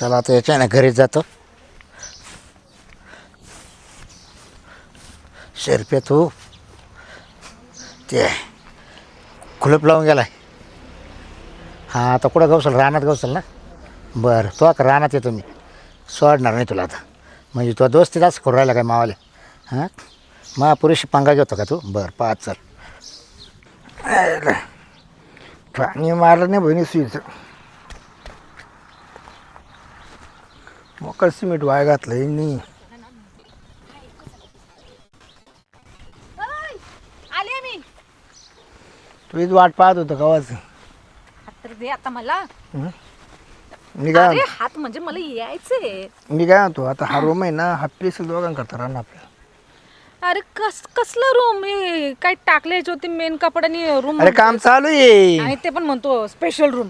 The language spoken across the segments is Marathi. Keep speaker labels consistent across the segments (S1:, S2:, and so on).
S1: चला आता याच्या ना घरी जातो. शेरपे तू. ते खुलप लावून गेलाय. हां आता कुठं गवसल रानात गवसल ना? बरं तो आता रानात येतो मी. सोडणार नाही तुला आता. म्हणजे तुला दोस्त जास्त करू राहिला काय मावाले? हां? मा पुरेशी पंगा घेतो का तू? बरं पाच चल. पाणी मारलं नाही बहिणी सुईचं. मोकळ सिमेंट वाया घातलं यांनी
S2: ओय, आले मी.
S1: तुझीच वाट पाहत होतं
S2: तर दे आता मला.
S1: मी काय
S2: अरे हात म्हणजे मला यायचंय
S1: मी काय म्हणतो आता हा रूम आहे ना हा पेशल दोघांकरता राहणार आपल्याला
S2: अरे कस कसलं रूम हे काय टाकले होते मेन कपड्यानी रूम
S1: अरे काम चालू आहे.
S2: आणि ते पण म्हणतो स्पेशल रूम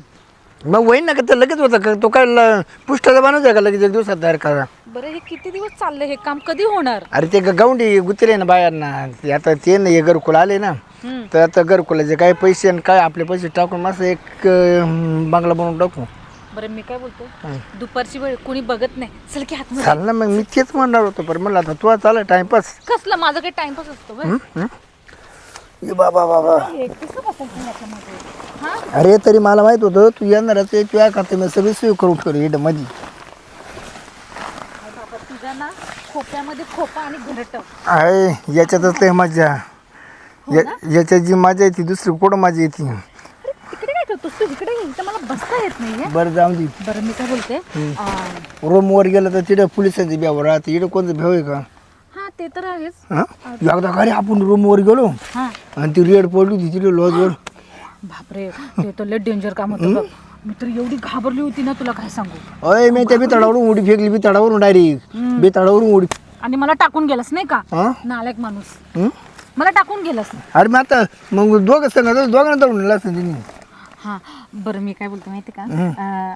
S1: मग होईन ना का? तर लगेच होतं का? तो काय ल- पुस्तकं बनवतो का लगेच एक दिवसात तयार करा?
S2: बरं हे किती दिवस चाललंय हे काम? कधी होणार?
S1: अरे ते ग- गौंडी गुतले ना बायांना. ते आता ते ना हे घरकुल आले ना.
S2: हम्म.
S1: तर आता घरकुलाचे काय पैसे आणि काय आपले पैसे टाकून मस्त एक अं, बंगला बनवून टाकू.
S2: बरं मी काय बोलतो? दुपारची वेळ कोणी बघत नाही. चल की हात
S1: चाल ना मग मी तेच म्हणणार होतो. पण म्हणलं आता तू चाल टाइमपास.
S2: कसलं? माझं काही टाइमपास असतो बरं.
S1: ये बाबा बाबा
S2: हे कसं बसायचं याच्यामध्ये? हा?
S1: अरे तरी मला माहीत होतं तू येणारच आहे तुझ्या खाते मी सगळी सोय करून ठेवली इकडं मध्ये
S2: अरे बाबा तुझ्या ना खोप्यामध्ये खोपा आणि घरट.
S1: आहे याच्यातच लय मजा या- याच्यात जी मजा येते दुसरी कुठं मजा येते?
S2: तिकडे काय करतोस तू? इकडे ये इथं मला बसता येत नाही
S1: बरं जाऊन दे.
S2: बरं मी काय बोलते?
S1: रूमवर गेलं तर तिथं पोलिसांची बेवर राहते. इकडं कोणतं भेव आहे का?
S2: हा ते तर आहेच.
S1: हां? एकदा आपण रूमवर गेलो
S2: हा.
S1: आणि ती रेड पडली होती तिथे लॉजवर
S2: बापरे ते तर लय डेंजर काम होतं बघ मी तर एवढी घाबरली होती ना तुला काय सांगू?
S1: अय मी त्या बिताडावरून उडी फेकली बिताडावरून डायरेक्ट बिताडावरून उडी.
S2: आणि मला टाकून गेलास नाही का?
S1: हां?
S2: नालायक माणूस.
S1: हं?
S2: मला टाकून गेलास.
S1: अरे मग आता मग दोघं सांगा दोघांना दळून नेलं असतं तिने.
S2: हा बरं मी काय बोलते माहिती का? अं,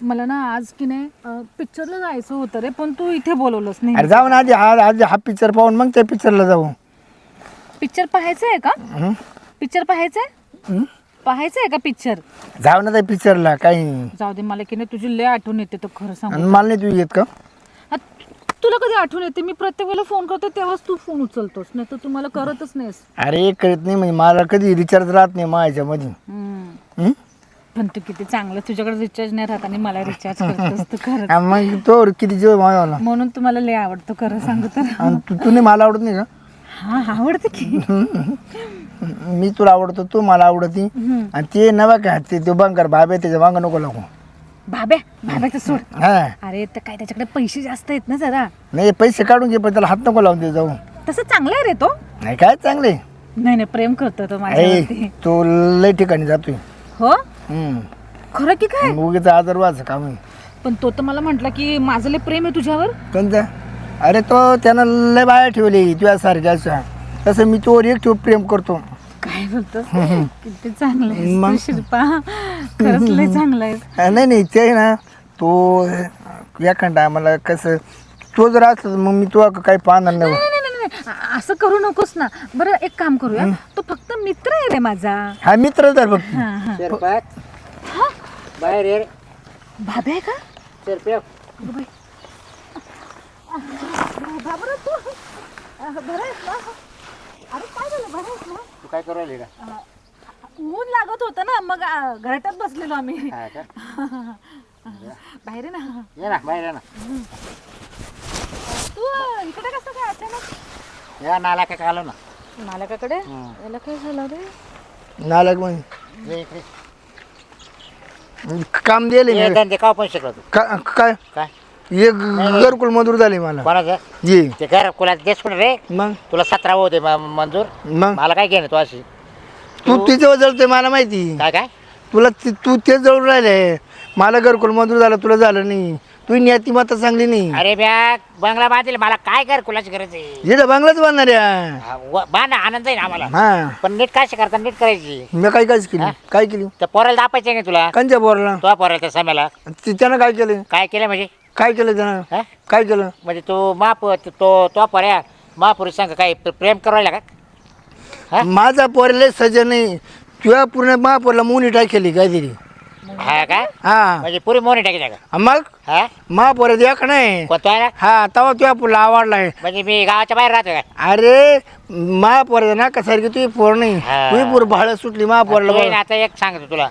S2: मला ना आज की नाही पिक्चरला जायचं होतं रे पण तू इथे बोलवलंस नाही.
S1: अरे जाऊ ना आधी हा आधी हा पिक्चर पाहून मग त्या पिक्चरला जाऊ.
S2: पिक्चर पाहायचं आहे का?
S1: हं?
S2: पिक्चर पाहायचंय?
S1: हं?
S2: पाहायचं आहे का पिक्चर
S1: जाऊ ना त्या पिक्चरला काही. नाही.
S2: जाऊ दे मला की नाही तुझी लय आठवण येते तर खरं सांग.
S1: आणि मला नाही तू येत का?
S2: तुला कधी आठवण येते? मी प्रत्येक वेळेला फोन करतो तेव्हाच तू फोन उचलतोस. नाही तर तू मला करतच नाहीस.
S1: अरे करीत नाही म्हणजे मला कधी रिचार्ज राहत नाही माझ्यामध्ये
S2: हम्म.
S1: हं?
S2: पण तू किती चांगलं तुझ्याकडे रिचार्ज नाही राहत आणि मला रिचार्ज करतोस तू खरं
S1: आणि मग तो किती जीव माझ्यावाला?
S2: म्हणून तुम्हाला लय आवडतो खरं सांगू तर.
S1: आणि तू तुने मला आवडत नाही का?
S2: हा आवडते की.
S1: मी तुला आवडतो तू मला आवडती. आणि ते नवा काय ते तो बंकर बाबे त्याच्या वांग नको लागू.
S2: भाब्या भाब्याचं सोड.
S1: हा.
S2: अरे तर काय त्याच्याकडे पैसे जास्त आहेत ना जरा.
S1: नाही पैसे काढून घे पण त्याला हात नको लावून दे जाऊ
S2: तसं चांगलं आहे रे तो.
S1: नाही काय चांगले
S2: नाही नाही प्रेम करतो तो
S1: ए
S2: माझ्यावरती.
S1: तो लय ठिकाणी जातोय.
S2: हो?
S1: हम्म.
S2: खरं की काय?
S1: उगीच आजार वाच काम आहे
S2: पण तो तर मला म्हटला की माझं लय प्रेम आहे तुझ्यावर.
S1: कोणता? अरे तो त्यानं लय बाया ठेवली तुझ्यासारख्या अशा. तसं मी तोवर एक ठेव प्रेम करतो.
S2: काय बोलतो? किती चांगलं आहेस
S1: मग?
S2: तू शिल्पा. खरंच लय चांगलं आहेस.
S1: अं, नाही नाही ते ना तो एखादा आम्हाला कसं तो जर असला तर मग मी तुला काही पाहणार नाही.
S2: नाही नाही नाही, नाही आ- असं करू नकोस ना. बरं एक काम करूया. तो फक्त मित्र आहे रे माझा.
S1: हा मित्र तर बघ बाहेर ये
S2: भाभे आहे का? अगं बाई. बाबा. रे तू. अं, बरं आहेस ना अरे काय झालं? बरं आहेस ना
S1: तू काय करू राहिली
S2: अं, ऊन लागत होतं ना मग अं, घराटात बसलेलो आम्ही. बाहेर आहे ना.
S1: ये ना बाहेर ये ना.
S2: तू अं, इकडे कसं काय अचानक?
S1: या नाला काय आलो ना.
S2: मालकाकडे याला काय झालं रे?
S1: नालक मग काम दिले मी.
S3: धंदे का पण शिकलो तू?
S1: का- काय?
S3: काय?
S1: एक घरकुल मंजूर झाली मला.
S3: कोणाचं?
S1: ये
S3: ते घर कुला देश कुठे रे?
S1: मग?
S3: तुला सतरा होते मंजूर.
S1: मग?
S3: मला काय घेणे तू अशी?
S1: तू तिच्यावर जळते मला माहिती.
S3: काय काय?
S1: तुला ती- तू तेच जळून राहिले मला घरकुल मंजूर झालं तुला झालं नाही. तू नियती माता चांगली नाही.
S3: अरे बॅग बंगला बांधील मला काय घर कुलाची गरज आहे?
S1: इथं बंगलाच बांधणार
S3: हा, व- बांध आनंद आहे ना आम्हाला.
S1: हा.
S3: पण नीट काय करता नीट करायची.
S1: मी काय कायच केली काय केली?
S3: तर पोराला दापायचं नाही तुला?
S1: कंच्या बोरला
S3: तो पोराला त्या सम्याला
S1: ती- त्यानं काय केलं?
S3: काय केलं म्हणजे?
S1: काय केलं त्यानं?
S3: हा?
S1: काय केलं?
S3: म्हणजे तू माप तो तो पर्या महापुरुष सांग काय प्र- प्रेम करायला का? हा?
S1: माझा पोरले सजन नाही तुझ्या पूर्ण महापौरला मुनी टाकेली काहीतरी.
S3: हा का?
S1: हा.
S3: म्हणजे पुरी मोनी टाकी का?
S1: मग?
S3: हा?
S1: महापोर देख नाही?
S3: कोणतो आहे ना
S1: हा तवा तुझ्या पुला आवडलाय
S3: म्हणजे मी गावाच्या बाहेर राहतो का?
S1: अरे महापोर ना कसारखी तुझी पोर नाही.
S3: हा.
S1: तुझी पोर भाड सुटली महापोरला
S3: तू
S1: बघ.
S3: ना, आता एक सांगतो तुला.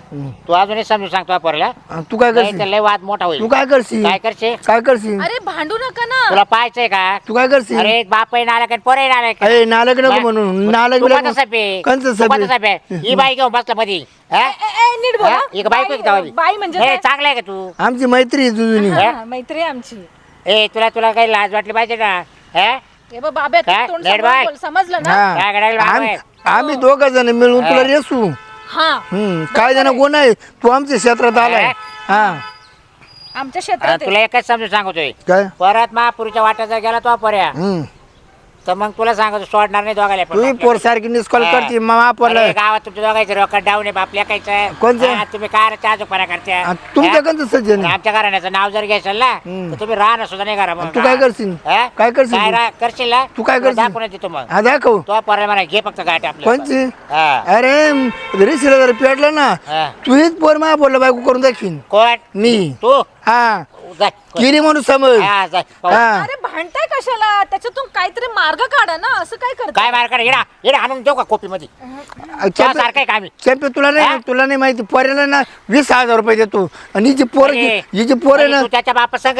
S3: तू अजूनही समजून सांगतो पोराला
S1: तू काय
S3: नाही तर
S1: करशील
S3: लय वाद मोठा होईल.
S1: तू काय करशील?
S3: काय करशील?
S1: काय करशील?
S2: अरे भांडू नका ना.
S3: तुला पाहायचंय का?
S1: तू काय करशील?
S3: अरे बाप नालायक आणि पोरही नालायक
S1: अरे नालक नको म्हणून. नालक
S3: तू कोणता साहेब आहे?
S1: कंच
S3: तू
S1: साहेब
S3: कोणता साहेब आहे? ही बाई घेऊन बसला मध्ये हा?
S2: ए, ए, नीट बोला.
S3: हा? ही का बायको आहे का
S2: बाई- बाई म्हणजे काय?
S3: चांगलं आहे का तू?
S1: आमची मैत्री आहे तुझी.
S2: हा, मैत्री आहे आमची.
S3: ए तुला तुला काही लाज वाटली पाहिजे ना? हा?
S2: हे बघ बाबा तू
S3: काय?
S2: तोंड
S3: नेट
S2: सांभाळून
S3: बाय.
S2: बोल, समजलं ना?
S1: हा.
S3: काय करायला बाबा
S1: आम-
S3: आहे?
S1: आम्ही दोघं जण मिळून तुला
S3: हा.
S1: रेसू
S2: हा.
S1: हम्म काय जण कोण आहे? तू आमच्या क्षेत्रात आलाय. हा?
S2: आमच्या क्षेत्रात आहे.
S3: तुला एकच समजून सांगतोय.
S1: काय?
S3: परत महापुरीच्या वाट्यात जर गेला तो पर्या.
S1: हम्म.
S3: तर मग तुला सांगतो सोडणार नाही दोघायला पण.
S1: तू पोर सारखी निस्कॉल. करते
S3: अरे, गावात तुमच्या दोघांचे रोकड डाऊन आहे बापल्या कायचं
S1: कोणचं?
S3: हा, तुम्ही काय चाजोपणा करत्या
S1: आ, तुमच्या
S3: हा?
S1: कंच सज्जन आहे.
S3: आमच्या घराण्याचं नाव जर घ्यायचं ना
S1: हम्म.
S3: तर तुम्ही राहणं सुद्धा नाही करा मग.
S1: तू काय करशील?
S3: हा?
S1: काय करशील
S3: काय
S1: तू?
S3: रा- करशील ना
S1: तू काय
S3: तुला
S1: करशील?
S3: दाखवून देतो मग
S1: हा दाखव
S3: तो पोराला म्हणा घे फक्त गाठ आपल्या
S1: कोणची
S3: हा.
S1: अरे रिसिला जर पेटलं ना
S3: हा.
S1: पोर महापोरला बायको करून दाखवीन
S3: कोण
S1: मी
S3: तू
S1: हा.
S3: जा.
S1: किरी म्हणून समज.
S3: हा, जा. पाहू.
S1: हा.
S2: अरे भांडताय कशाला? त्याच्यातून काहीतरी मार्ग काढा ना असं काय करता
S3: काय मार कर येडा येडा आणून देऊ का कोपी मध्ये
S1: चंपे
S3: सारखं आहे का आम्ही?
S1: चंपे तुला
S3: हा?
S1: नाही तुला नाही माहिती पोऱ्याला ना वीस हजार रुपये देतो. आणि हिची पोर
S3: म्हणजे-
S1: हिची पोर आहे ना
S3: तू त्याच्या बापा संग.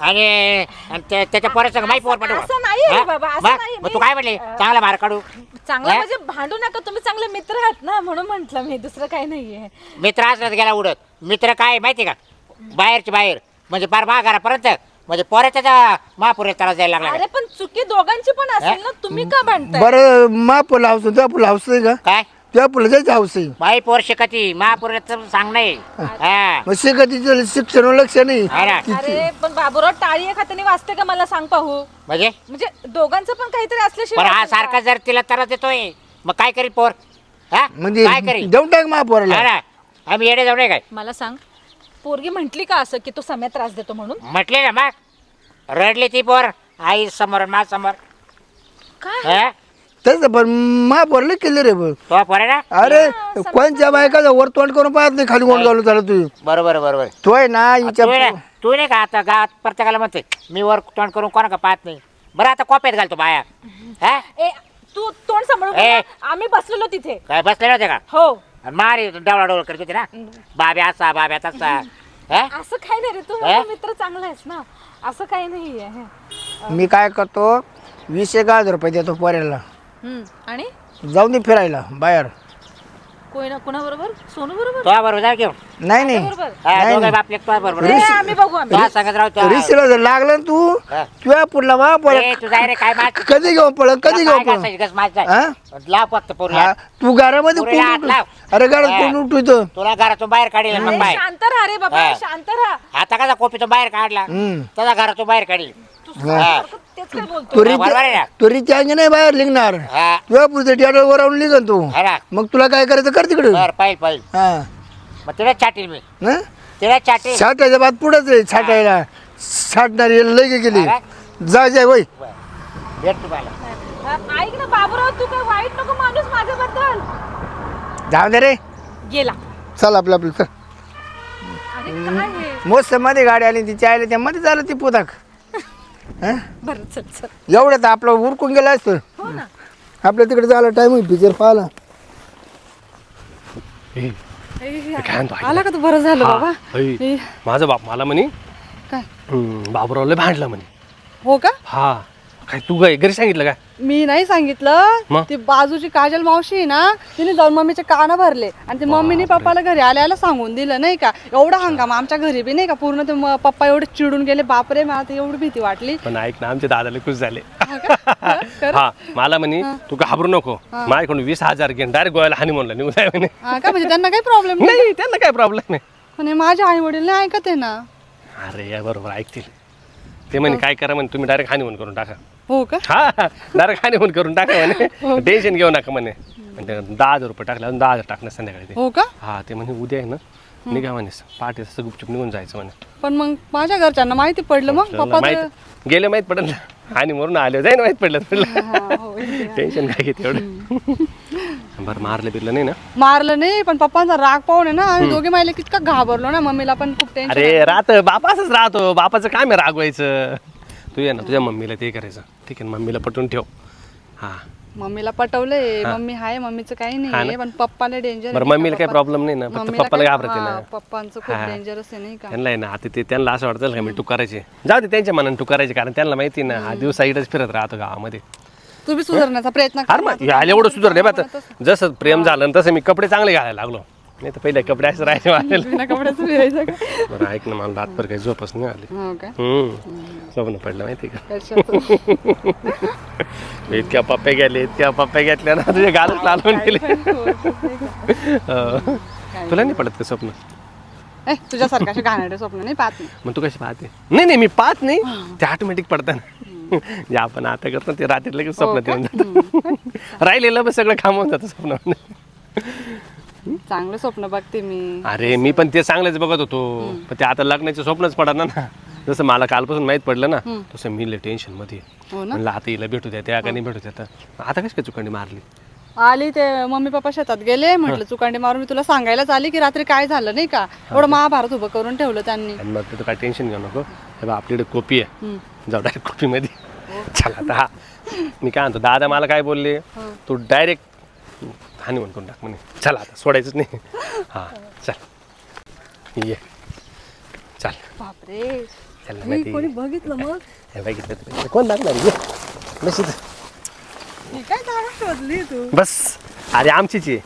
S3: आणि आणि त्या- त्याच्या पोरा संग माही पोर पाठव.
S2: असं रे बाबा, असं.
S3: मग तू काय म्हणले? चांगला मार काढू.
S2: चांगलं
S3: हा?
S2: म्हणजे भांडू नका तुम्ही चांगले मित्र आहात ना म्हणून म्हंटल मी दुसरं काही नाहीये.
S3: मित्र असला तर गेला उडत. मित्र काय माहिती का? बाहेरचे बाहेर. म्हणजे पार घरापर्यंत म्हणजे पोऱ्याच्या महापुऱ्या त्रास द्यायला लागला.
S2: अरे पण चुकी दोघांची पण असेल ना? तुम्ही का भांडताय?
S1: बरं महापोरला हाऊस तुझ्या पुला हाऊस आहे का?
S3: काय?
S1: तुझ्या पुला जायचं हाऊस आहे
S3: माही पोर शिकती महापुऱ्याचं सांग नाही. हा.
S1: मग शिक्षण लक्ष नाही.
S3: हा ना.
S2: अरे पण बाबूराव टाळी हाताने वाचते का मला सांग पाहू?
S3: म्हणजे?
S2: म्हणजे दोघांचं पण काहीतरी
S3: पण
S2: असल्याशिवाय
S3: हा? सारखा जर तिला त्रास देतोय मग काय करील पोर? हा?
S1: म्हणजे
S3: काय करील
S1: देऊन टाक महापोराला.
S3: हा ना. आम्ही येडे जाऊ नये काय?
S2: मला सांग पोरगी म्हंटली का असं की तो समय त्रास देतो म्हणून?
S3: म्हटले ना मग. रडली ती पोर आई समोर मा समोर.
S2: काय?
S3: हा?
S1: तसं पण महापोरला केलं रे बघ.
S3: तो पोर आहे ना?
S1: अरे कोणच्या बायकाचा वर तोंड करून पाहत नाही खाली कोण घालून चालू तू
S3: बरोबर बरोबर.
S1: तो आहे ना
S3: तू आहे ना तू नाही का आता गावात प्रत्येकाला म्हणते मी वर तोंड करून कोणा का पाहत नाही. बरं आता कोप्यात घालतो बाया हा?
S2: ए तू तोंड सांभाळून
S3: ए.
S2: बोल. आम्ही बसलेलो तिथे.
S3: काय बसले नव्हते का?
S2: हो.
S3: आणि मारी डवळा डवळ करत होते ना. बाब्या असा बाब्या तसा हा?
S2: असं काही नाही रे तू मित्र चांगला आहेस ना. असं काही नाहीये
S1: मी काय करतो वीस एक हजार रुपये देतो पोऱ्याला.
S2: हम्म. आणि?
S1: जाऊन दे फिरायला बाहेर.
S2: कोणा कोणाबरोबर? सोनू बरोबर
S3: तो बरोबर जा घेऊन.
S1: नाही नाही.
S2: बरोबर
S3: हा,
S1: नाही,
S3: दोघं
S1: नाही.
S3: बापले तो बरोबर.
S2: ए, आम्ही बघू आम्ही.
S3: तो सांगत राहू तो.
S1: रिसिला जर लागलं ना तू
S3: हा.
S1: तुझ्या पुढला मा पोर
S3: ए, तू जाय रे काय मार
S1: कधी घेऊन पळ कधी घेऊन पळ? हा?
S3: लाव फक्त
S1: हा, तू घरामध्ये कोण उठ-
S3: लाव.
S1: अरे घरात
S3: हा.
S1: कोण उठतो
S3: तुला घरातून बाहेर काढील मग बाहेर
S2: शांत राहा रे बाबा
S3: हा.
S2: शांत राहा.
S3: आता कसा कोपीतून बाहेर काढला?
S1: हम्म.
S3: तसा घरातून बाहेर काढील. हा.
S2: सारखं तेच काय बोलतो
S1: तो
S3: बरोबर आहे ना?
S1: रिचार्ज तो रिचार्ज नाही बाहेर निघणार.
S3: हा.
S1: तुझ्या पुढचं थिएटर वर राहून निघन तू.
S3: हा ना.
S1: मग तुला काय करायचं कर तिकडे.
S3: बर
S1: हा.
S3: मग तिला चाटील मी.
S1: हं?
S3: तिला चाटील
S1: छाटायच्या बाद पुढंच आहे छाटायला. छाटणारी लगे गेली.
S3: हा
S1: जा जाय वय
S3: भेट तुम्हाला.
S2: अ, ऐक ना बाबूराव तू काय वाईट नको माणूस माझ्याबद्दल.
S1: जाऊ दे रे.
S2: गेला.
S1: चल आपलं आपलं चल.
S2: अरे काय हे?
S1: मोस्टमध्ये गाडी आली तिची आली त्या मध्ये झालं ती पुताक हं?
S2: बरं चल चल.
S1: एवढं तर आपलं उरकून गेलं असतं.
S2: हो ना.
S1: आपल्या तिकडे झालं टाइम होईल पिक्चर पाहिला
S4: ए,
S2: ए,
S4: काय म्हणतो ऐक
S2: आला का तू? बरं झालं
S4: हा,
S2: बाबा.
S4: ऐ,
S2: ए,
S4: माझा बाप मला म्हणे
S2: काय?
S4: हम्म, बाबूरावला भांडलं म्हणे.
S5: हो का?
S4: हा. काय तू काय घरी सांगितलं काय
S5: मी नाही सांगितलं? ती बाजूची काजल मावशी आहे ना तिने जाऊन मम्मीचे कान भरले. आणि ते मम्मीने पप्पाला घरी आल्याला सांगून दिलं नाही का? एवढा हंगाम आमच्या घरी बी नाही का? पूर्ण ते म- पप्पा एवढे चिडून गेले बापरे मला तर एवढी भीती वाटली.
S4: पण ऐक ना आमचे दादाला खुश झाले.
S5: खरं?
S4: हा मला म्हणे तू घाबरू नको? माझ्याकडून वीस हजार घेऊन डायरेक्ट गोव्याला हानी म्हणलं निघून जाय म्हणे.
S5: हा का? म्हणजे त्यांना काही प्रॉब्लेम नाही?
S4: नाही त्यांना काय प्रॉब्लेम नाही.
S5: हे माझे आई वडील नाही ऐकत आहे ना.
S4: अरे या बरोबर ऐकतील. ते म्हणे काय करा म्हणे तुम्ही डायरेक्ट हानी करून टाका.
S5: हो का?
S4: हा हानी करून टाका म्हणे. टेन्शन घेऊ नका म्हणे. आणि ते दहा हजार रुपये टाकले अजून दहा हजार टाकणार संध्याकाळी ते.
S5: हो का?
S4: हा ते म्हणे उद्या आहे ना निघा म्हणे पहाटे तसं गुपचूप निघून जायचं म्हणे.
S5: पण मग माझ्या घरच्यांना माहिती पडलं मग? पप्पा तर-
S4: माहीत गेले माहीत पडलं आणि म्हणून आले जाईन माहीत पडलं
S5: हा, हो,
S4: टेन्शन काय घेते एवढं? बरं मारलं बिरलं नाही ना?
S5: मारलं नाही पण पप्पांचा राग पाहून आहे ना आम्ही दोघे माहिले कितका घाबरलो ना मम्मीला पण खूप टेन्शन
S4: अरे राहत बाप असंच राहतो. बापाचं काम आहे रागवायचं. तू ये ना तुझ्या मम्मीला ते करायचं. ठीक आहे ना, मम्मीला पटवून ठेव. हा.
S5: मम्मीला पटवलंय मम्मी हाय मम्मीचं काही नाही पण पप्पाला डेंजर
S4: बरं मम्मीला काही प्रॉब्लेम नाही ना फक्त पप्पाला घाबरते ना.
S5: पप्पांचं खूप डेंजरस आहे नाही का?
S4: त्यांना आहे ना आता ते त्यांना असं वाटतं का मी करायचे. जाऊ दे त्यांच्या मनाने टू करायचे कारण त्यांना माहिती आहे ना हा दिवस साईडच फिरत राहतो गावामध्ये.
S5: तू बी सुधारण्याचा प्रयत्न कर
S4: मग यायला एवढं सुधारले बा आता जसं प्रेम झालं ना तसं मी कपडे चांगले घालायला लागलो. नाही तर पहिले कपडे असं राहायचे वाटेल
S5: बिना कपड्याचं फिरायचं का?
S4: बरं ऐक ना मला रातभर काही झोपच नाही आली.
S5: हो का?
S4: हम्म. स्वप्न पडलं माहिती का?
S5: कशाचं?
S4: इतक्या पप्प्या गेले इतक्या पप्प्या घेतल्या ना तुझे गालच लालून गेले. हो. तुला नाही. पडत का स्वप्न?
S5: ए तुझ्यासारखं असे घाणेरडे स्वप्न नाही पाहत मी.
S4: मग तू कशी पाहते? नाही नाही मी पाहत नाही. ते ऑटोमॅटिक पडतं जे आपण आता करतो ते रात्री लगेच स्वप्नात येऊन जातं राहिलेलं बस सगळं काम होऊन जातं स्वप्नामध्ये.
S5: चांगलं स्वप्न बघते मी.
S4: अरे मी पण ते चांगलंच बघत होतो. पण ते आता लग्नाचे स्वप्नच पडत ना. जसं मला कालपासून माहीत पडलं ना तसं मी लय टेन्शनमध्ये.
S5: हो ना?
S4: म्हणलं आता हिला भेटू द्या त्या का नाही भेटू द्या. तर आता कशी काय चुकांडी मारली?
S5: आली ते मम्मी पप्पा शेतात गेले म्हटलं चुकांडी मारून मी तुला सांगायलाच आली की रात्री काय झालं नाही का? एवढं महाभारत उभं करून ठेवलं त्यांनी.
S4: आणि मग तू काय टेन्शन घेऊ नको. हे बघ आपल्याकडे कॉपी आहे. जाऊ डायरेक्ट कॉपीमध्ये चला आता हा. मी काय म्हणतो दादा मला काय बोलले? तू डायरेक्ट हानी म्हणून टाक म्हणे. चला आता सोडायचंच नाही. हां चल. ये. चल.
S5: बापरे.
S4: चल ना
S5: मी कोणी बघितलं मग?
S4: हे बघितलं तुम्ही कोण लागणार ये. बस इथं.
S5: ही काय जागा शोधली तू?
S4: बस. अरे आमचीच आहे.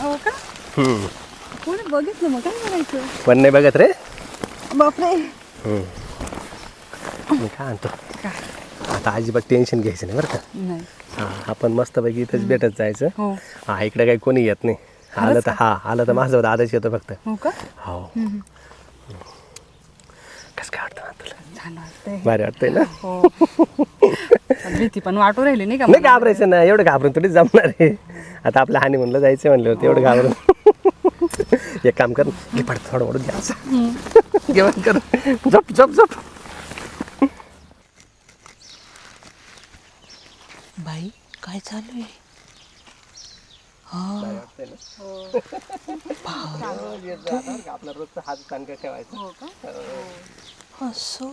S5: हो का?
S4: हम्म.
S5: कोणी बघितलं मग? काय करायचं
S4: पण नाही बघत रे?
S5: बापरे.
S4: हम्म. मी काय म्हणतो आता अजिबात टेन्शन घ्यायचं नाही बरं का.
S5: नाही.
S4: हा आपण मस्तपैकी इथंच भेटत जायचं.
S5: हो.
S4: हा इकडे काही कोणी येत नाही. आलं तर हा आलं तर माझं दादाच येतो फक्त.
S5: हो का?
S4: हो. कसं काय वाटतं ना तुला?
S5: छान वाटतंय.
S4: भारी वाटतंय ना?
S5: हो. पण भीती पण वाटू राहिली नाही का
S4: नाही घाबरायचं ना एवढं घाबरून थोडीच जमणार आहे. आता आपल्या हानी म्हणलं जायचं म्हणलं एवढं घाबरून. एक काम कर घे पड थोडं ओढून द्यायचं जेवण कर. झप झप झप
S6: बाई काय चालू आहे?
S4: आपला रोजचा हात चांगला ठेवायचा
S6: असो.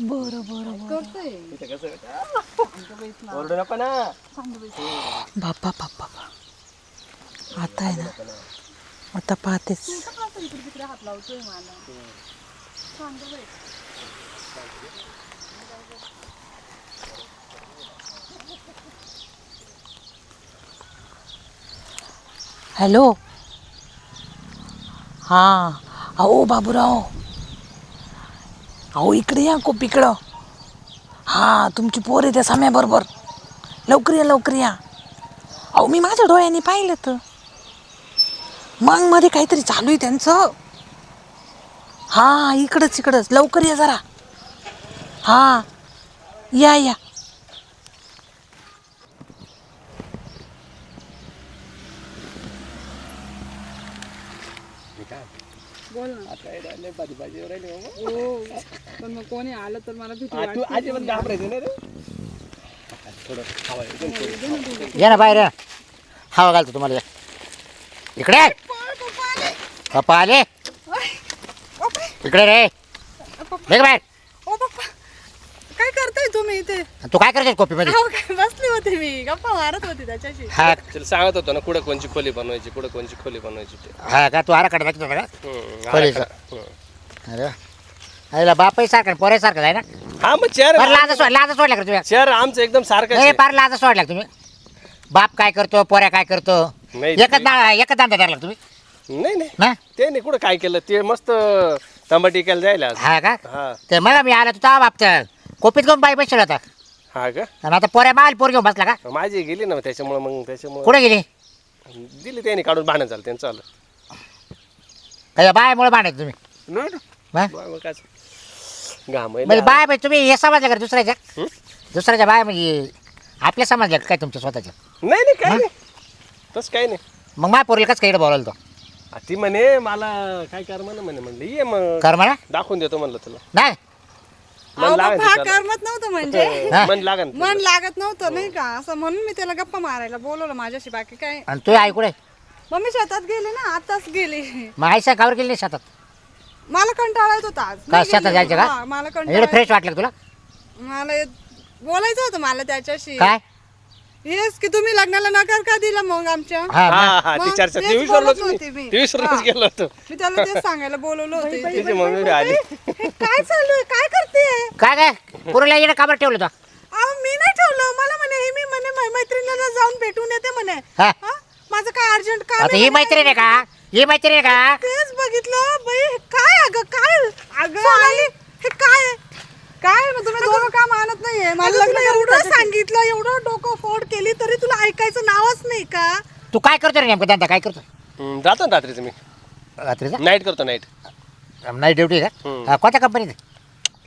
S6: बरं बरं बरं.
S4: ओरडू नका ना.
S6: बाप्पा बाप्पा बा आता आहे ना? आता पाहतेच. हॅलो. हां. अहो बाबूराव. अहो इकडे या खूप इकडं हां तुमची पोर आहे त्या साम्याबरोबर. लवकर या लवकर या. अहो मी माझ्या डोळ्यांनी पाहिलं तर. मग मध्ये काहीतरी चालू आहे त्यांचं. हां इकडंच इकडंच. लवकर या जरा. हां. या या.
S5: पण मग कोणी आलं तर मला भीती
S4: तू अजिबात घाबरायचं नाही रे.
S1: या ना बाहेर या. हवा घालतो तुम्हाला. या. इकडे. पप्पा आले इकडे रे. देख बाहेर.
S5: ओ पप्पा. काय करताय तुम्ही इथे?
S1: तू काय करायचं कॉपीमध्ये?
S5: अहो, काय बसली होती मी. गप्पा मारत होती त्याच्याशी.
S1: हा.
S4: चल सांगत होतो ना कुठं कोणची खोली बनवायची कुठं कोणची खोली बनवायची ते.
S1: हा का तू आराकडे दाखवत होता का?
S4: हम्म,
S1: खोलीचं.
S4: हम्म.
S1: अरे आईला बापही सारखं पोरे सारखं आहे ना.
S4: हा मग चेअर
S1: फार लाज सोड लाज सोडल्या का तुम्ही?
S4: चेअर आमचं एकदम सारखं
S1: नाही फार लाज सोडल्या का तुम्ही? बाप काय करतो पोऱ्या काय करतो?
S4: नाही,
S1: एकच ना एकच दांदा धरला का तुम्ही?
S4: नाही नाही.
S1: ना?
S4: ते नाही कुठं काय केलं? ते मस्त तंबाटी केलं जायला आज.
S1: हा का?
S4: हा.
S1: ते मला मी आला तुझा बाप तर. कोपीत घेऊन बाई बसला होता
S4: हा का?
S1: आणि आता पोऱ्या माल पोर घेऊन बसला का?
S4: माझी गेली ना त्याच्यामुळे मग त्याच्यामुळे
S1: कुठे गेली?
S4: दिली त्याने काढून भांडण झालं त्यांचं आलं
S1: काय बायामुळे बांधायचं तुम्ही?
S4: नाही ना. बा- मग काय?
S1: म्हणजे. बाय बाय तुम्ही हे समजलं का दुसऱ्याच्या.
S4: हं?
S1: दुसऱ्याच्या बाय म्हणजे आपल्या समजल्या का काय तुमच्या स्वतःच्या
S4: नाही नाही काय नाही. तसं काही नाही.
S1: मग माय पोरीला कसं काही बोलावलं तो?
S4: आ, ती म्हणे मला काय कर म्हणा म्हणे म्हणलं. ये मग.
S1: कर म्हणा
S4: दाखवून देतो म्हणलं तुला.
S1: नाही.
S4: मन
S7: अहो,
S4: त्याला.
S7: करमत नव्हतं म्हणजे.
S4: मन
S7: मन लागत नव्हतं नाही का? असं म्हणून मी त्याला गप्पा मारायला बोलवलं माझ्याशी बाकी काय.
S3: आणि तू ऐकू रे
S7: मम्मी शेतात गेली ना आताच गेली.
S3: मग कावर गेली नाही शेतात?
S7: मला कंटाळा येत होता आज.
S3: काय
S7: नाही
S3: शेतात
S7: गेली.
S3: जायचं
S7: हा,
S3: का?
S7: मला
S3: एवढं फ्रेश वाटलं का तुला?
S7: मला बोलायचं होतं मला त्याच्याशी.
S3: काय?
S7: येस की तुम्ही लग्नाला नकार का दिला मग आमच्या?
S3: हा
S4: हा
S3: मग.
S4: हा ती
S7: मग
S4: चर्चा ती विसरलो
S7: बोलत
S4: तुम्ही
S7: होते मी.
S4: ती विसरूनच
S7: हा.
S4: गेलो होतो.
S7: मी त्याला तेच सांगायला बोलवलं होते.
S4: तिची मम्मी बी आली.
S7: हे काय चालू आहे? काय करते?
S3: काय काय? पुरीला येणं काबर ठेवलं तो
S7: अहो मी नाही ठेवलं. मला म्हणे हे मी म्हणे मै- मैत्रिणीला जाऊन भेटून येते म्हणे.
S3: हा.
S7: हा? माझं काय अर्जंट काम
S3: आता
S7: आहे
S3: ही
S7: म्हणे.
S3: मैत्रीण आहे का? ही मैत्रीण आहे का?
S7: तेच बघितलं बाई हे काय अगं? काय अगं हे काय काय मग तुम्ही दोघं काम आणत नाहीये. मला लग्न एवढं सांगितलं एवढं डोकं फोड केली तरी तुला ऐकायचं नावच नाही का?
S3: तू काय करतो रे नेमकं धंदा? काय करतो
S4: हम्म, जातो ना रात्रीचं मी.
S3: रात्रीचा?
S4: नाईट करतो नाईट
S3: नाईट ड्युटी का?
S4: हम्म.
S3: हा, कोणत्या कंपनीत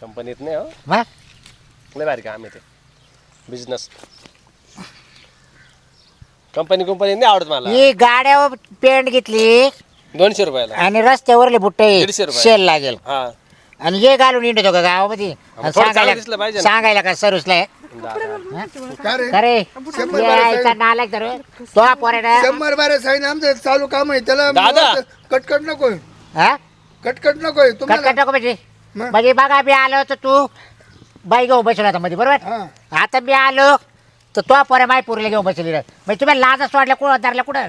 S4: कंपनीत नाही हो.
S3: मग?
S4: लय भारी काम आहे ते. बिझनेस कंपनी कंपनी नाही आवडत मला.
S3: ही गाड्यावर पेंट घेतली.
S4: दोनशे रुपयाला.
S3: आणि रस्त्यावरले बुट्टे
S4: दीडशे रुपये.
S3: शेल लागेल.
S4: हा.
S3: आणि हे घालून येतो का गावामध्ये? आणि
S4: थोडं चांगलं दिसलं
S3: सांगायला
S4: ना.
S3: सांगायला का सर्विसला आहे?
S8: का रे
S3: अरे यायचा नालायक तर तो पोराडा
S8: शंभर बारा साईन आमचं चालू काम आहे. त्याला
S4: दादा.
S8: कटकट नकोय.
S3: हा?
S8: कटकट नकोय.
S3: कट
S8: तुम्हाला
S3: कट नको म्हणजे?
S8: मग?
S3: म्हणजे बघा मी आलो तर तू. बाई घेऊन बसला होता मध्ये बरोबर?
S8: हा.
S3: आता मी आलो. तर तो पोऱ्या माय पोरीला घेऊन बसली म्हणजे तुम्ही लाज सोडल्या कुठं धरल्या कुठं?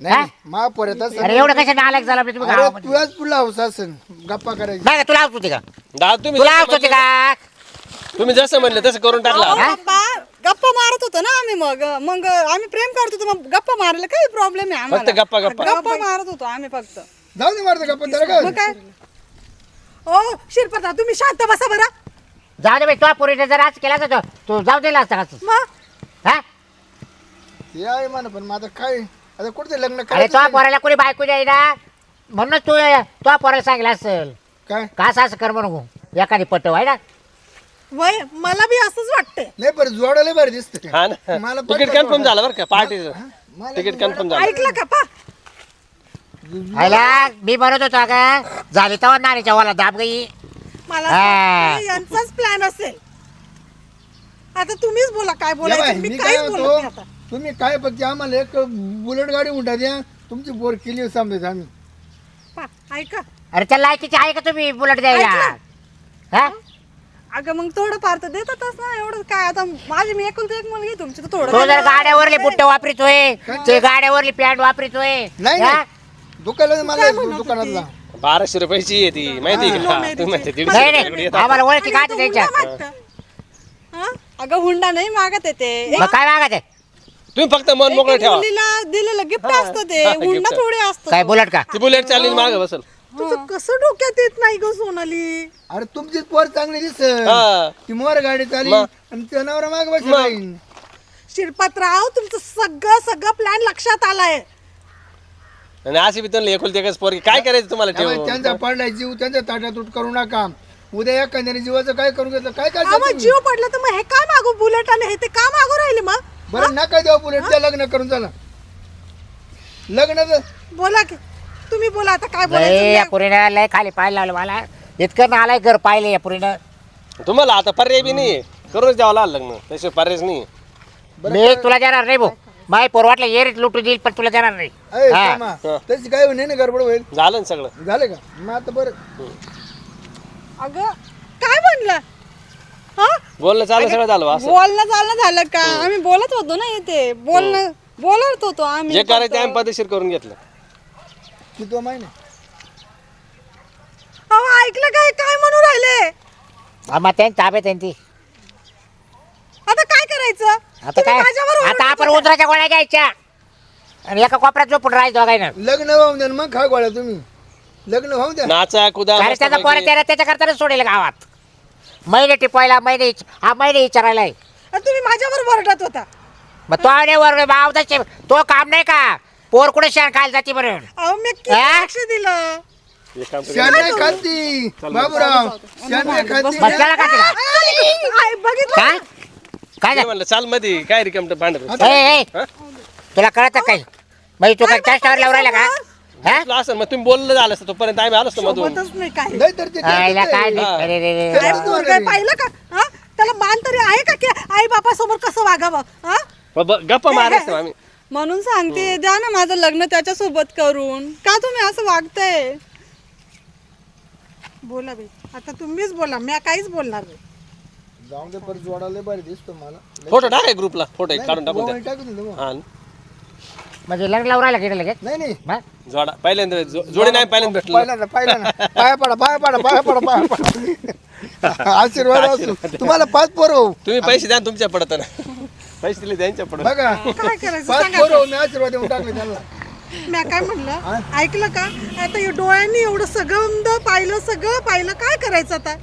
S8: नाही? महापौर
S3: अरे एवढं कशा नालायक झाला म्हणजे तुम्ही गावामध्ये?
S8: तुलाच पुढला हौस असेल. गप्पा करायची.
S3: नाही का तुला आवत होती का?
S4: दादा तुम्ही
S3: तुला आवत होती
S4: म्हणले-
S3: का?
S4: तुम्ही जसं म्हणले तसं करून टाकला.
S7: अहो, गप्पा गप्पा मारत होतो ना आम्ही मग. मग आम्ही प्रेम करत होतो मग गप्पा मारायला काही प्रॉब्लेम आहे आम्हाला.
S4: फक्त गप्पा- गप्पा.
S7: गप्पा मारत होतो आम्ही फक्त.
S8: जाऊ दे मारतो गप्पा त्याला
S7: मग
S8: काय?
S7: काय ओ शिरपता तुम्ही शांत बसा बरं.
S3: जाऊ दे बाई तुझ्या पोरीने जर आज केला तर तू जाऊ दिला असता का
S7: मग?
S8: ते आहे म्हणा पण मग आता काय? आता कुठे लग्न
S3: अरे
S8: करायचं?
S3: तुझ्या पोराला कोणी बायको जाईना म्हणून तू तुझ्या पोराला सांगितलं असेल.
S8: काय?
S3: का असं असं कर म्हणून एखादी पटव आहे ना?
S7: वय मला बी असंच वाटतंय.
S8: नाही पण जोडायला बरं दिसत
S4: हा ना.
S8: मला
S4: तिकीट कन्फर्म झालं बरं का पार्टीचं
S8: मला
S4: तिकीट कन्फर्म झालं.
S7: ऐकलं का पा?
S3: आयला मी म्हणत होतो का झाली तेव्हा नारीच्या वाला दाब गई.
S7: मला
S3: हा.
S7: वाटतंय यांचाच प्लॅन असेल. आता तुम्हीच बोला काय बोलायचं?
S8: बाई,
S7: मी
S8: मी काय
S7: काहीच बोलत नाही
S8: म्हणतो?
S7: आता.
S8: तुम्ही काय फक्त आम्हाला एक बुलेट गाडी उंटा द्या. तुमची बोर केली समजायचं आम्ही.
S7: पा, ऐका.
S3: अरे त्या लायकीची आहे का तुम्ही बुलेट द्यायला? हा?
S7: अगं मग थोडं फार तर देतातच ना एवढं काय आता माझी मी एकुलती एक मुलगी आहे तुमची तर थोडं
S3: तो जर गाड्यावरली बुट्ट वापरितोय ते गाड्यावरली पॅन्ट वापरितोय
S8: नाही
S3: हा?
S8: नाही. दुकानाला मला दुकानातला.
S4: बाराशे रुपयाची आहे ती माहिती आहे का? तुम्ही म्हणते दीडशे
S3: नाही
S4: रुपयाकडे
S3: नाही.
S4: येतात.
S3: आम्हाला ओळखी काय
S7: आणि तो
S3: द्यायच्या
S7: हुंडा मागतं. हा? अगं हुंडा नाही मागत येते
S3: मग काय मागत आहे?
S4: तुम्ही फक्त मन मोकळं ठेवा.
S7: मुलीला दिलेलं गिफ्ट असतं ते.
S4: हा, gift.
S7: थोडे असतं
S3: काय बुलेट का?
S4: ती बुलेट चालली माग बसल.
S7: तुझं कसं डोक्यात येत नाही ग सोनाली?
S8: अरे तुमची पोर चांगली दिसत
S4: हा.
S8: ती मोर गाडी चालली
S4: मग?
S8: आणि जनावर माग बसला
S7: शिरपतराव तुमचं सगळं सगळं प्लॅन लक्षात आलाय.
S4: आणि अशी बी त्यांना एकुलती एकच पोरगी. काय करायचं तुम्हाला
S8: त्यांचा पडलाय जीव त्यांचा ताटातूट करू नका. उद्या एखाद्याने जीवाचं काय करून घेतलं? काय काय
S7: मग जीव पडला तर मग हे काय मागू बुलेट आणि हे ते का मागू राहिले मग?
S8: बरं नका देऊ बुलेटचं लग्न करून चला. लग्न
S7: बोला की तुम्ही बोला आता काय
S3: लय या
S7: बोलायचं
S3: पुरीनं लय खाली पाहायला लावलं मला. इतकं नालाय घर पाहिले या पुरीनं.
S4: तुम्हाला आता पर्याय बी नाही करूनच द्यावं लागलं लग्न. त्याशिवाय पर्यायच नाही
S3: मी तुला देणार नाही भाऊ. माय पोर वाटलं एरीत लुटू देईल पण तुला देणार नाही.
S8: अय,
S3: हा.
S8: तशी काय नाही ना गडबड होईल.
S4: झालं ना सगळं.
S8: झालं का? मग आता बरं.
S7: अगं काय म्हणलं? हा?
S4: बोलणं चाललं सगळं झालं असं.
S7: बोलणं चालणं झालं का? आम्ही बोलत होतो ना इथे. बोलणं बोलत होतो आम्ही.
S4: जे करायचं आम्ही पद्धतशीर करून घेतलं.
S8: किती महिने?
S7: अहो ऐकलं काय? काय म्हणू राहिले?
S3: मग त्यांची ताब्यात आहे ना ती
S7: आता काय करायचं?
S3: आता
S7: तुम्ही
S3: काय?
S7: माझ्यावर
S3: आता आपण
S7: का?
S3: उतराच्या गोळ्या घ्यायच्या. आणि एका कोपऱ्यात झोपून राहायचं दोघायनं
S8: लग्न वाहून द्या ना मग खा गोळ्या तुम्ही. लग्न वाहून द्या.
S4: नाचा कुदा
S3: कारण त्याचा पोर. त्याला त्याच्या करताना सोडेल गावात. महिने टिपायला महिने हा महिने विचारायलाय
S7: आणि तुम्ही माझ्यावर ओरडत होता.
S3: मग तो आणि वर भाव तसे तो काम नाही का? पोर कुठे शेण खायला जाते बरं
S7: अहो मी किती
S3: हा?
S7: लक्ष दिलं.
S4: एक काम करू.
S8: शान खाती बाबूराव शान खाती
S3: मग त्याला का तिला?
S7: आई, बघितलं
S3: काय काय
S4: ते
S3: झालं?
S4: म्हणलं चाल मध्ये काय रिकम भांडत
S3: ए, ए,
S4: हा?
S3: तुला कळत काही म्हणजे तू काय चेष्टावर लावून राहिला का?
S4: तुला असं मग तुम्ही बोललं झालं असतं तोपर्यंत आम्ही आलो असतो मधून.
S7: सोबतच नाही काय
S8: नाही तर ते
S3: आईला काय
S8: ते-
S3: नाही. अरे रे रे
S7: काय
S3: रे.
S7: पोरगं आहे, पाहिलं का? हा? त्याला मान तरी आहे का की आई बापा समोर कसं वागावं? हा?
S4: ब- ब- गप्पा मारत असतो आम्ही.
S7: म्हणून सांगते द्या ना माझं लग्न त्याच्या सोबत करून. का तुम्ही असं वागताय? बोला बाई. आता तुम्हीच बोला मी काहीच बोलणार नाही.
S8: जाऊन दे परत जोडायला बरं दिसतो मला.
S4: फोटो टाकाय ग्रुपला फोटो एक काढून टाकून द्या
S8: टाकून दे मग.
S4: हा.
S3: म्हणजे लग्न लावून राहिला गेलं लगेच?
S8: नाही नाही?
S4: जोडा पहिल्यांदा जो- जोडी नाही पहिल्यांदा भेटलं.
S8: पाहिला ना पाहिला ना पाया पडा पाया पडा पाया पडा पाया पडा. आशीर्वाद असो. तुम्हाला पाच पोरं हो
S4: तुम्ही पैसे द्या ना तुमच्या पडत ना पैसे दिले त्यांच्या पडत
S8: बघा.
S7: काय करायचं?
S8: पाच
S7: सांगा
S8: पोरं हो, मी आशीर्वाद देऊन टाकले त्यांना.
S7: मी काय म्हणलं? ऐकलं का? आता हे डोळ्यांनी एवढं सगळं पाहिलं सगळं पाहिलं. काय करायचं आता?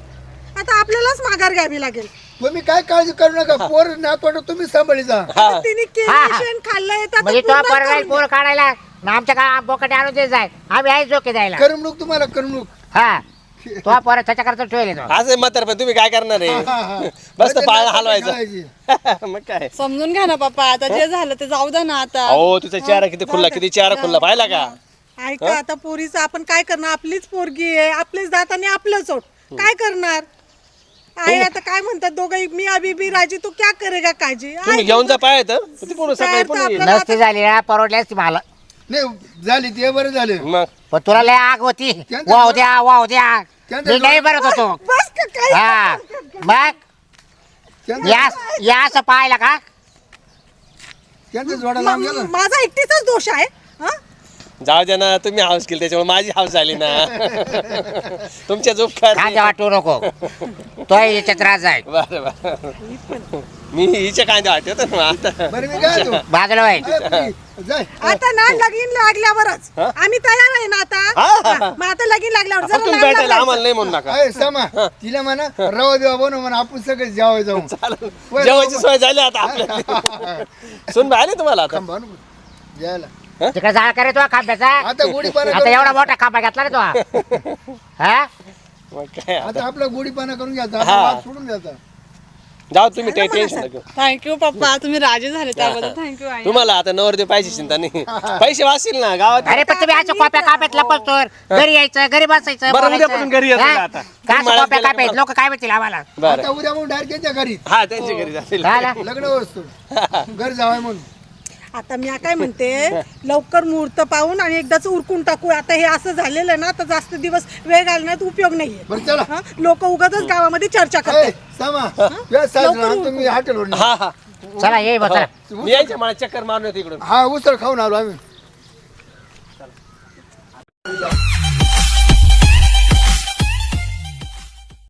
S7: आता आपल्यालाच माघार घ्यावी लागेल.
S8: तुम्ही काय काळजी करू नका? पोर नातवंड तुम्ही सांभाळी जा.
S7: तिने
S3: हा, हा.
S7: खाल्लंय तर आता
S3: म्हणजे तो
S7: पूर्ण
S3: पोरगा
S7: करून
S3: पोर काढायला ना आमच्या का बोकटे आणून दे जाय. आम्ही आहेच जोके द्यायला.
S8: करमणूक तुम्हाला करमणूक.
S3: हा. तो पोर त्याच्या करता ठेवले तो.
S4: असं म्हातार पण तुम्ही काय करणार
S8: हा, हा, हा.
S4: आहे बस पाय
S8: नातवंड
S4: हलवायचं. मग काय?
S7: समजून घ्या ना पप्पा. आता जे झालं ते जाऊ द्या ना आता.
S4: अहो तुझा चेहरा किती खुल्ला किती चेहरा खुल्ला पाहिला का?
S7: ऐका आता पोरीचं आपण काय करणार? आपलीच पोरगी आहे आपलीच दात आणि आपलं चोट काय करणार? आहे आता काय म्हणतात दोघं मी अभी बी राजी तू क्या करेगा काजी
S4: तुम्ही घेऊन जा पाय तर ती पूर्ण सकाळी
S7: तयार तर
S4: पण येईल.
S7: आपल्याला
S3: नसती झाली ना परवडली असती मला.
S8: नाही झाली ते बरं झालं.
S4: मग?
S3: पण तुला लय आग होती.
S8: त्यांचं
S3: वाव द्या वाव द्या
S8: त्यांचं
S3: मी नाही भरत होतो.
S7: बस का काय?
S3: हा. मग?
S8: त्यांचं
S3: या या असं पाहायला का?
S8: त्यांचं जोडा लावून गेलं
S7: मा- माझा एकटीचाच दोष आहे.
S4: जाऊ द्या ना तुम्ही हाऊस केली त्याच्यामुळे माझी हाऊस झाली ना. तुमच्या झोप कर
S3: कांदे वाटू नको. तो याच्यात राज आहे.
S4: बरं बरं. मी हिच्या कांद्या वाटत ना आता.
S8: बरं मी काय तू
S3: बाजूला व्हाय
S8: जाय.
S7: आता ना लगीन लागल्यावरच. आम्ही तयार आहे ना आता. मग आता लगीन लागल्यावर
S4: आपण
S7: जरा
S4: तुम्ही
S7: लांब
S4: भेटायला
S7: लागायचं.
S4: आम्हाला नाही म्हणू नका.
S8: समा तिला म्हणा रवा देवा बनव म्हणा आपण सगळे जेवाय जाऊ. वय,
S4: जेवायची सोय झाली आता आपल्या सुन आले तुम्हाला आता?
S8: थांबा ना.
S3: तिकडे जाळ करे तो खांब्याचा.
S8: आता गोडीपाना
S3: आता
S8: करून
S3: एवढा मोठा खांबा घेतला रे तो. हा?
S4: मग काय आता.
S8: आता आपला गोडीपाना करून घ्यायचा.
S4: हा.
S8: वाद सोडून द्यायचा.
S4: जाऊ तुम्ही ते टेन्शन नका.
S7: थँक्यू पप्पा. तुम्ही राजी झाले त्याबद्दल. थँक्यू आई.
S4: तुम्हाला आता नवर पैसे चिंता नाही पैसे वाचतील ना गावात?
S3: अरे पण तुम्ही असं कॉप्या काप्यात लपवतोर घरी यायचं घरी बसायचं
S4: बरं,
S3: बोलायचं.
S4: उद्यापासून घरी
S3: हा?
S4: का आता?
S3: का असं कॉप्या
S4: गेला
S3: काप्यात
S4: का?
S3: लोक काय म्हणतील आम्हाला?
S4: बरं.
S8: आता उद्या मग डायरेक्ट त्यांच्या घरी
S4: हा त्यांच्या घरी जातील?
S8: लग्न वस्तू. घर जावाय म्हणून.
S7: आता मी काय म्हणते लवकर मुहूर्त पाहून आणि एकदाच उरकून टाकू आता हे असं झालेलं ना तर जास्त दिवस वेळ घालण्यात उपयोग नाहीये.
S8: बरं चला.
S7: लोक उगाच गावामध्ये चर्चा
S8: अय,
S7: करतात.
S8: समा तुम्ही
S4: हा हा.
S3: चला ये बा चला
S4: मी यायच्या मला चक्कर मारून येतो इकडून.
S8: हा उसळ खाऊन आलो आम्ही.